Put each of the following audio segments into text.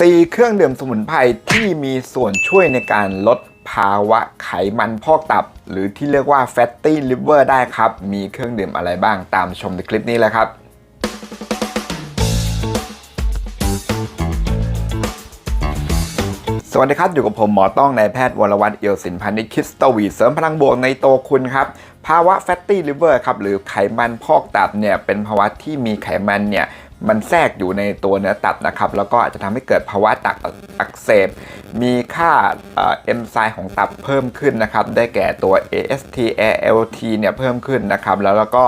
4 เครื่องดื่มสมุนไพรที่มีส่วนช่วยในการลดภาวะไขมันพอกตับ หรือที่เรียกว่า fatty liver ได้ครับ มีเครื่องดื่มอะไรบ้างตามชมในคลิปนี้เลยครับสวัสดีครับ อยู่กับผมหมอต้องนายแพทย์วรวัตรเอียวสินพันธ์คิสตวีเสริมพลังบวกในตัวคุณครับ ภาวะ fatty liver ครับ หรือไขมันพอกตับเนี่ย เป็นภาวะที่มีไขมันเนี่ย มันแทรกอยู่ในตัวเนื้อตับนะครับ แล้วก็อาจจะทำให้เกิดภาวะตับอักเสบ มีค่าเอนไซม์ของตับเพิ่มขึ้นนะครับ ได้แก่ตัว AST ALT เนี่ยเพิ่มขึ้นนะครับ แล้วแล้วก็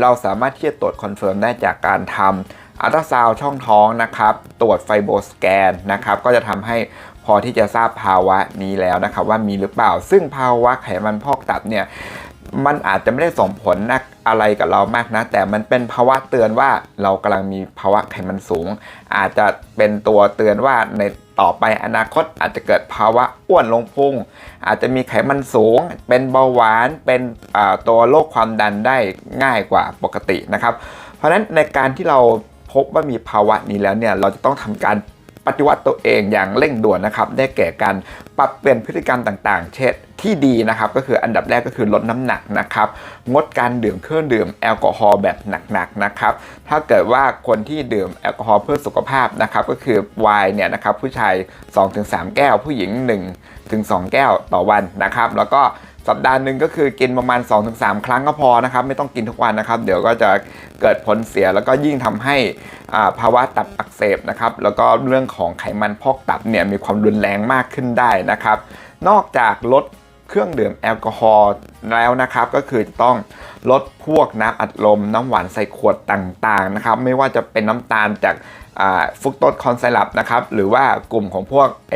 เราสามารถที่จะตรวจคอนเฟิร์มได้จากการทำอัลตราซาวด์ช่องท้องนะครับ ตรวจไฟโบสแกนนะครับ ก็จะทำให้พอที่จะทราบภาวะนี้แล้วนะครับ ว่ามีหรือเปล่า ซึ่งภาวะไขมันพอกตับเนี่ย มันอาจจะไม่ได้ส่งผลนะอะไรกับเรามากนะ แต่มันเป็นภาวะเตือนว่าเรากำลังมีภาวะไขมันสูง อาจจะเป็นตัวเตือนว่าในต่อไปอนาคตอาจจะเกิดภาวะอ้วนลงพุง อาจจะมีไขมันสูง เป็นเบาหวานเป็นตัวโรคความดันได้ง่ายกว่าปกตินะครับ เพราะฉะนั้นในการที่เราพบว่ามีภาวะนี้แล้วเนี่ยเราจะต้องทำการ ปฏิวัติตัวเองอย่างเร่งด่วนนะครับ ได้แก่การปรับเปลี่ยนพฤติกรรมต่าง ๆ เช่นที่ดีนะครับก็คืออันดับแรกก็คือลดน้ำหนักนะครับงดการดื่มเครื่องดื่มแอลกอฮอล์แบบหนักๆนะครับถ้าเกิดว่าคนที่ดื่มแอลกอฮอล์เพื่อสุขภาพนะครับก็คือไวน์เนี่ยนะครับผู้ชาย 2-3 แก้วผู้หญิง 1-2 แก้วต่อวันนะครับ แล้วก็ สัปดาห์หนึ่งก็คือกินประมาณ 2-3 ครั้งก็พอนะครับ ไม่ต้องกินทุกวันนะครับ เดี๋ยวก็จะเกิดผลเสียแล้วก็ยิ่งทำให้ภาวะตับอักเสบนะครับ แล้วก็เรื่องของไขมันพอกตับเนี่ยมีความรุนแรงมากขึ้นได้นะครับ นอกจากลดเครื่องดื่มแอลกอฮอล์แล้วนะครับ ก็คือต้องลดพวกน้ำอัดลม น้ำหวานใส่ขวดต่างๆนะครับ ไม่ว่าจะเป็นน้ำตาลจากฟุกโตสคอนไซรัปนะครับ หรือว่ากลุ่มของพวกไอ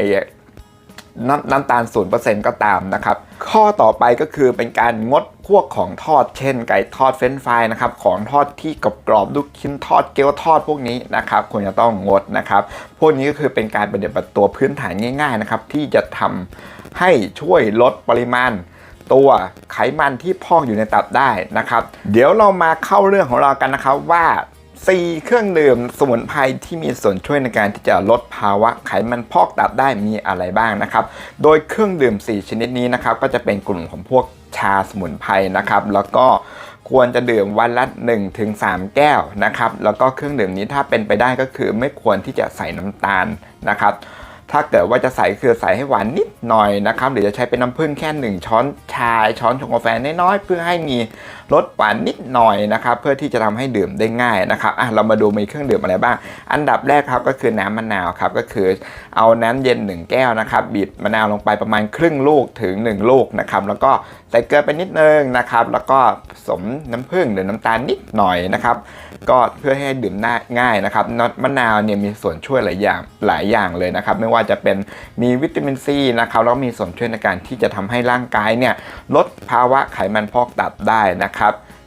น้ำน้ำตาล 0%ก็ตามนะครับ ข้อต่อไปก็คือเป็นการงดพวกของทอดเช่น ไก่ทอดเฟรนช์ฟรายนะครับของทอดที่กรอบๆลูกชิ้นทอดเกี๊ยวทอดพวกนี้นะครับควรจะต้องงดนะครับพวกนี้ก็คือเป็นการปฏิบัติตัวพื้นฐานง่ายๆนะครับที่จะทำให้ช่วยลดปริมาณตัวไขมันที่พอกอยู่ในตับได้นะครับ เดี๋ยวเรามาเข้าเรื่องของเรากันนะครับว่า 4 เครื่องดื่มสมุนไพรที่มีส่วนช่วยในการที่จะลดภาวะไขมันพอกตับได้มีอะไรบ้างนะครับ โดยเครื่องดื่ม 4 ชนิดนี้นะครับก็จะเป็นกลุ่มของพวกชาสมุนไพรนะครับแล้วก็ควรจะดื่มวันละ 1-3 แก้วนะครับแล้วก็เครื่องดื่มนี้ถ้าเป็นไปได้ก็คือไม่ควรที่จะใส่น้ำตาลนะครับถ้าเกิดว่าจะใส่คือใส่ให้หวานนิดหน่อยนะครับหรือจะใช้เป็นน้ำผึ้งแค่ 1 ช้อนชาช้อนชงกาแฟน้อยๆเพื่อให้มี รสหวานนิดหน่อยนะครับเพื่อที่จะทำให้ดื่มได้ง่ายนะครับอะเรามาดูมีเครื่องดื่มอะไรบ้าง อันดับแรกครับก็คือน้ำมะนาวครับก็คือเอาน้ำเย็น 1 แก้วนะครับบีบมะนาวลงไปประมาณครึ่งลูกถึง 1 ลูกนะครับแล้วก็ใส่เกลือไปนิดนึงนะครับแล้วก็ผสมน้ำผึ้งหรือน้ำตาลนิดหน่อยนะครับก็เพื่อให้ดื่มง่ายนะครับมะนาวเนี่ยมีส่วนช่วยหลายอย่างหลายอย่างเลยนะครับไม่ว่าจะเป็นมีวิตามินซีนะครับแล้วมีส่วนช่วยในการที่จะทำให้ร่างกายเนี่ยลดภาวะไขมันพอกตับได้นะครับ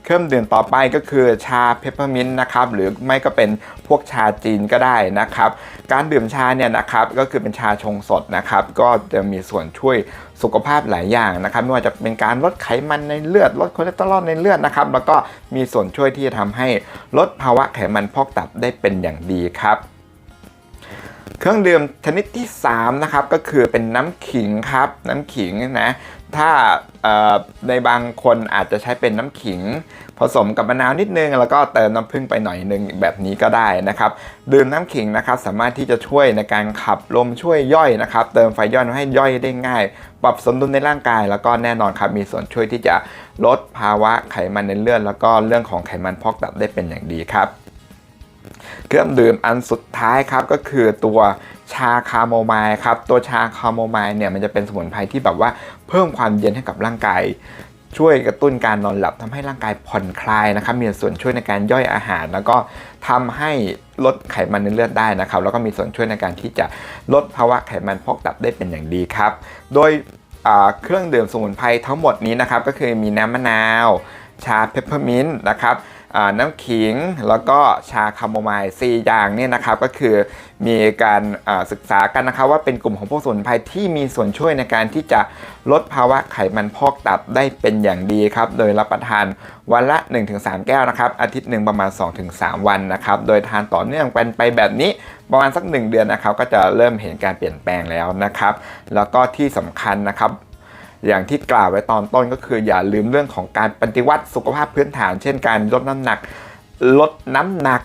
เครื่องดื่มต่อไปก็คือชาเพปเปอร์มินต์นะครับหรือไม่ก็เป็นพวกชาจีนก็ได้นะครับ การดื่มชาเนี่ยนะครับก็คือเป็นชาชงสดนะครับก็จะมีส่วนช่วยสุขภาพหลายอย่างนะครับ ไม่ว่าจะเป็นการลดไขมันในเลือด ลดคอเลสเตอรอลในเลือดนะครับแล้วก็มีส่วนช่วยที่จะทำให้ลดภาวะไขมันพอกตับได้เป็นอย่างดีครับ เครื่องดื่มชนิดที่ 3 นะครับ ก็คือเป็นน้ำขิงครับ น้ำขิงนะ ถ้าในบางคนอาจจะใช้เป็นน้ำขิง ผสมกับมะนาวนิดนึง แล้วก็เติมน้ำผึ้งไปหน่อยนึงแบบนี้ก็ได้นะครับ ดื่มน้ำขิงนะครับ สามารถที่จะช่วยในการขับลมช่วยย่อยนะครับ เติมไฟย่อยให้ย่อยได้ง่าย ปรับสมดุลในร่างกาย แล้วก็แน่นอนครับมีส่วนช่วยที่จะลดภาวะไขมันในเลือดแล้วก็เรื่องของไขมันพอกตับได้เป็นอย่างดีครับ เครื่องดื่มอันสุดท้ายครับก็คือตัวชาคาโมไมล์ครับตัวชาคาโมไมล์เนี่ยมันจะเป็นสมุนไพรที่แบบว่าเพิ่มความเย็นให้กับร่างกายช่วยกระตุ้นการนอนหลับทำให้ร่างกายผ่อนคลายนะครับมีส่วนช่วยในการย่อยอาหาร แล้วก็ทำให้ลดไขมันในเลือดได้นะครับ แล้วก็มีส่วนช่วยในการที่จะลดภาวะไขมันพอกตับได้เป็นอย่างดีครับ โดยเครื่องดื่มสมุนไพรทั้งหมดนี้นะครับก็คือมีน้ำมะนาว ชาเพปเปอร์มินต์นะครับ น้ำขิงแล้วก็ชาคาโมไมล์สี่อย่างเนี่ยนะครับก็คือมีการศึกษากันนะครับว่าเป็นกลุ่มของพวกสมุนไพรที่มีส่วนช่วยในการที่จะลดภาวะไขมันพอกตับได้เป็นอย่างดีครับ โดยรับประทานวันละ 1-3 แก้วนะครับ อาทิตย์หนึ่งประมาณ 2-3 วันนะครับ โดยทานต่อเนื่องเป็นไปแบบนี้ประมาณสัก 1 เดือนนะครับ ก็จะเริ่มเห็นการเปลี่ยนแปลงแล้วนะครับ แล้วก็ที่สำคัญนะครับ อย่างที่กล่าวไว้ตอนต้นก็คืออย่าลืมเรื่องของการปฏิวัติสุขภาพพื้นฐาน เช่นการลดน้ำหนัก ลดน้ำหนัก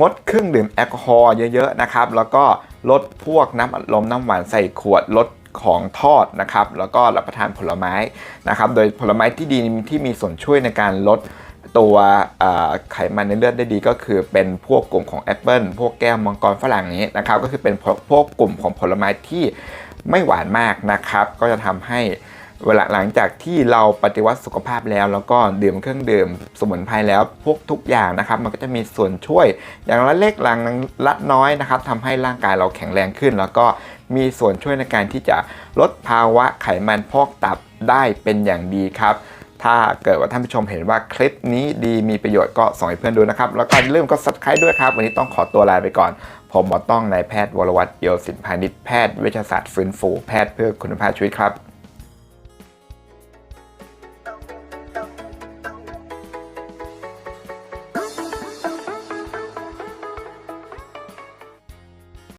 งดเครื่องดื่มแอลกอฮอล์เยอะๆนะครับ แล้วก็ลดพวกน้ำอัดลมน้ำหวานใส่ขวดลดของทอดนะครับ แล้วก็รับประทานผลไม้นะครับ โดยผลไม้ที่ดีที่มีส่วนช่วยในการลดตัวไขมันในเลือดได้ดีก็คือเป็นพวกกลุ่มของแอปเปิลพวกแก้วมังกรฝรั่งนี้นะครับ ก็คือเป็นพวกพวกกลุ่มของผลไม้ที่ไม่หวานมากนะครับ ก็จะทำให้ เวลาหลังจากที่เราปฏิวัติสุขภาพแล้ว แล้วก็ดื่มเครื่องดื่มสมุนไพรแล้วพวกทุกอย่างนะครับ มันก็จะมีส่วนช่วยอย่างละเล็กหลังละน้อยนะครับทำให้ร่างกายเราแข็งแรงขึ้น แล้วก็มีส่วนช่วยในการที่จะลดภาวะไขมันพอกตับได้เป็นอย่างดีครับ ถ้าเกิดว่าท่านผู้ชมเห็นว่าคลิปนี้ดีมีประโยชน์ก็ส่งให้เพื่อนดูนะครับ แล้วก็อย่าลืมก็ subscribe ด้วยครับ วันนี้ต้องขอตัวลาไปก่อน ผมหมอต้องนายแพทย์วรวัตรโยสินพาณิชย์แพทย์เวชศาสตร์ฟื้นฟูแพทย์เพื่อคุณภาพชีวิตครับ